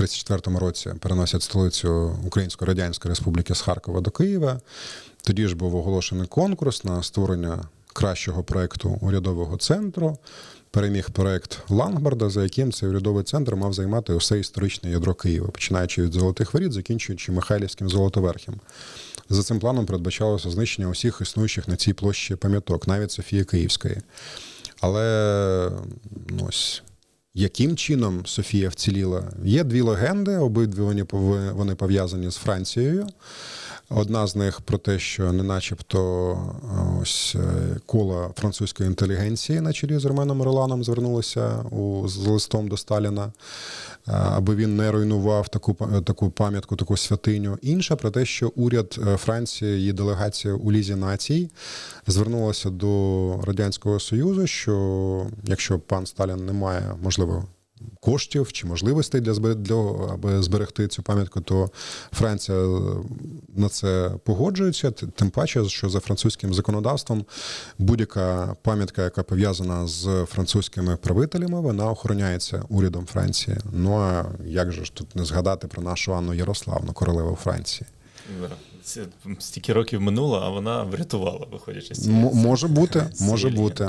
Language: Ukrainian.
34-му році переносять столицю Української Радянської Республіки з Харкова до Києва. Тоді ж був оголошений конкурс на створення кращого проекту урядового центру. Переміг проект Лангбарда, за яким цей урядовий центр мав займати усе історичне ядро Києва, починаючи від Золотих Воріт, закінчуючи Михайлівським Золотоверхом. За цим планом передбачалося знищення усіх існуючих на цій площі пам'яток, навіть Софії Київської. Але ну, ось яким чином Софія вціліла? Є дві легенди, обидві вони вони пов'язані з Францією. Одна з них про те, що не начебто е, ось коло французької інтелігенції на чолі з Романом Роланом звернулися у, з листом до Сталіна, е, аби він не руйнував таку, таку пам'ятку, таку святиню. Інша про те, що уряд е, Франції, її делегація у Лізі націй звернулася до Радянського Союзу, що якщо пан Сталін не має, можливо, коштів чи можливостей для для аби зберегти цю пам'ятку, то Франція е, на це погоджується. Тим паче, що за французьким законодавством будь-яка пам'ятка, яка пов'язана з французькими правителями, вона охороняється урядом Франції. Ну а як же ж тут не згадати про нашу Анну Ярославну, королеву Франції? Це стільки років минуло, а вона врятувала, виходячи з М- може бути, може бути.